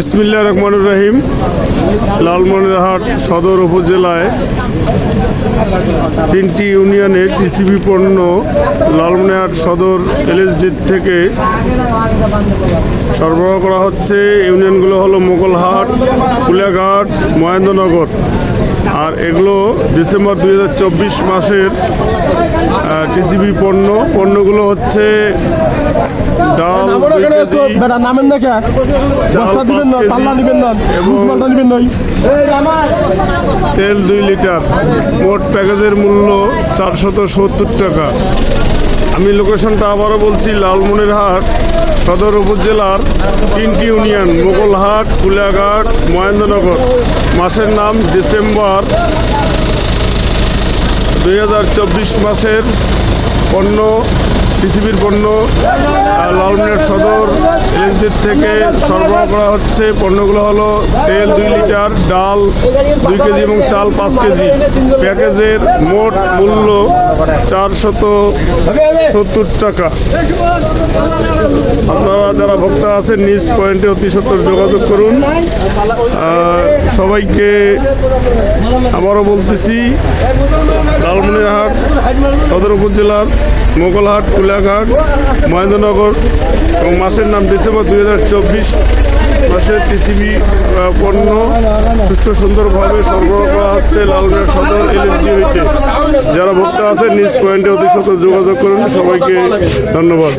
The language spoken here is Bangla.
বিসমিল্লা রহমানুর রহিম, লালমনিরহাট সদর উপজেলায় তিনটি ইউনিয়নে টিসিবি পণ্য লালমনিরহাট সদর এলএসডি থেকে সরবরাহ করা হচ্ছে। ইউনিয়নগুলো হলো মোগলহাট, কুলিয়াঘাট, মহেন্দ্রনগর। আর এগুলো ডিসেম্বর দু হাজার চব্বিশ মাসের টিসিবি পণ্য। পণ্যগুলো হচ্ছে ডাল বেটা নামেন না কে? বস্তা দিবেন না পাল্লা নিবেন না মালটা নিবেন নাই তেল দুই লিটার। মোট প্যাকেজের মূল্য চারশত সত্তর টাকা। আমি লোকেশনটা আবারও বলছি লালমনিরহাট সদর উপজেলার তিনটি ইউনিয়ন মোগলহাট কুলিয়াঘাট মহেন্দ্রনগর। মাসের নাম ডিসেম্বর দু হাজার চব্বিশ মাসের পণ্য পৃথিবীর পণ্য লালমিনার সদর এলএসডির থেকে সরবরাহ করা হচ্ছে। পণ্যগুলো হলো তেল দুই লিটার, ডাল দুই কেজি এবং চাল পাঁচ কেজি। প্যাকেজের মোট মূল্য চারশত সত্তর টাকা। আপনারা যারা ভোক্তা আছেন, নিজ পয়েন্টে অতি সত্তর যোগাযোগ করুন। সবাইকে আবারও বলতেছি, লালমনিরহাট সদর উপজেলার মোগলহাট, কুলাঘাট, মহেন্দ্রনগর এবং মাসের নাম ডিসেম্বর দুই হাজার চব্বিশ মাসে টিসিবি পণ্য সুস্থ সুন্দরভাবে সরবরাহ করা হচ্ছে লালমিনার সদর এলএসডিতে যারা ভক্ত আছে নিজ পয়েন্টে অতি সত্য যোগাযোগ করুন। সবাইকে ধন্যবাদ।